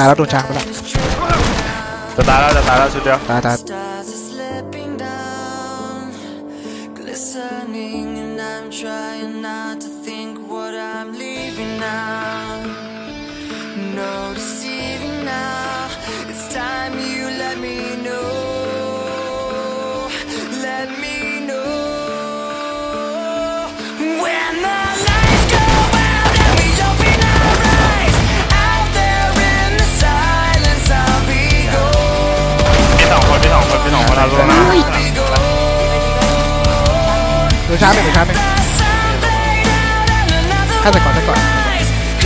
ตายแล้วโดนช้างไปแล้วจะตายแล้วจะตายแล้วชุดเดียวตายตาย Stars are slipping down, glistening, and I'm trying not to think what I'm leaving now. No เอาลงนะดนช้างหนึ่งโดนช้างหนึ่งฆ่าใส่ก่อนใส่ก่อน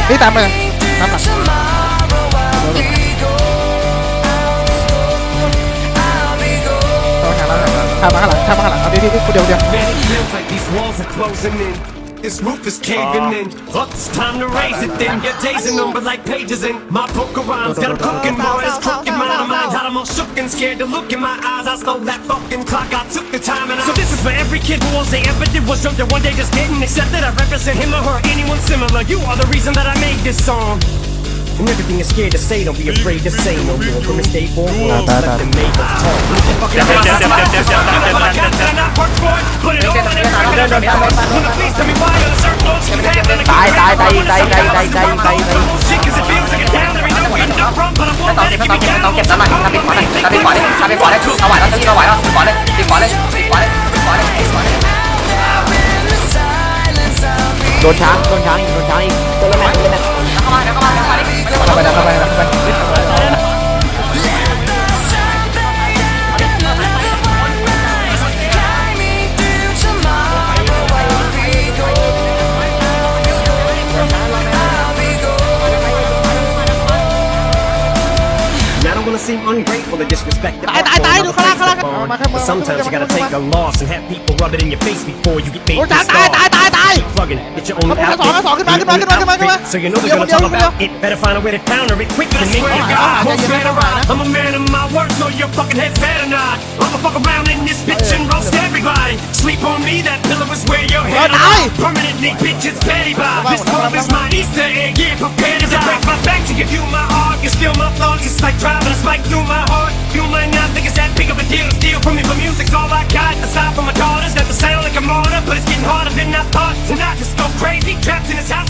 นี่ตามมาน้ำหลังต้องหาแล้วข้ามมาข้างหลังข้ามมาข้างหลังเอาดีๆเดียวเดียว This roof is caving in. Look, it's time to raise it then. Your days are numbered like pages in my poker rhymes. Got them. Cooking scared to look in my eyes. I stole that fucking clock. I took the time and I. So this is for every kid who won't say ever did was drunk that one day just didn't accept that I represent him or her, anyone similar. You are the reason that I made this song. And everything is scared to say, don't be afraid to say no more. From this day forward, let them make us talk. Fucking Jump, jump, jump, jump, jump, jump, jump, jump, jump, jump, jump. Can I not work for it? Put it all in every Wanna please tell me why you're the certain ones you have and I Die, can't die, remember die, what die, it's die, about. die, die, die, die. Shit, 'cause it feels like a down. There ain't no getting up from, but I won't ไม่ต้อง let เก็บ it ไม่ keep ต้อง me เก็บไม่ต้อง down. เก็บน้ำหนักทำเป็นขวาเลย ทำไปก่อนเลยทำไปก่อนเลยเอาไหวแล้วตีเอาไหวแล้วตีก่อนเลยตีก่อนเลยตีก่อนเลยตีก่อนเลยตีก่อนเลยโดนช้างโดนช้างอีกโดนช้างอีกโดนแล้วแม่โดนแล้วเข้ามาเข้ามาเข้ามาเข้ามาเข้ามาเข้ามา gone. And I don't wanna seem ungrateful or disrespectful. Die, die, die, look, look, look, look. But sometimes you gotta take a loss and have people rub it in your face before you get made โดน to ช้างตาย start. ตายตายตาย Plugging, get your own เอาผม outfit, สองสองขึ้นมาขึ้นมา your ขึ้นมา own ขึ้นมาขึ้นมา outfit. So you know เดี๋ they're ยว gonna เดี๋ยว talk เดี๋ยว about it. Better find a way to counter it quick and make it God. Who's better ride? I'm a man of my word, so your fucking head's better not. I'ma fuck around in this bitch and roast everybody. Sleep on me, that pillow is where your head die. Permanently, bitch, it's petty by. This world is my Easter give you my heart. You steal my thoughts, it's like driving a spike through my heart. You might not think it's that big of a deal to steal from me, but music's all I got. Aside from my daughters, to sound like a martyr, but it's getting harder than I thought. I just go crazy, trapped in this house,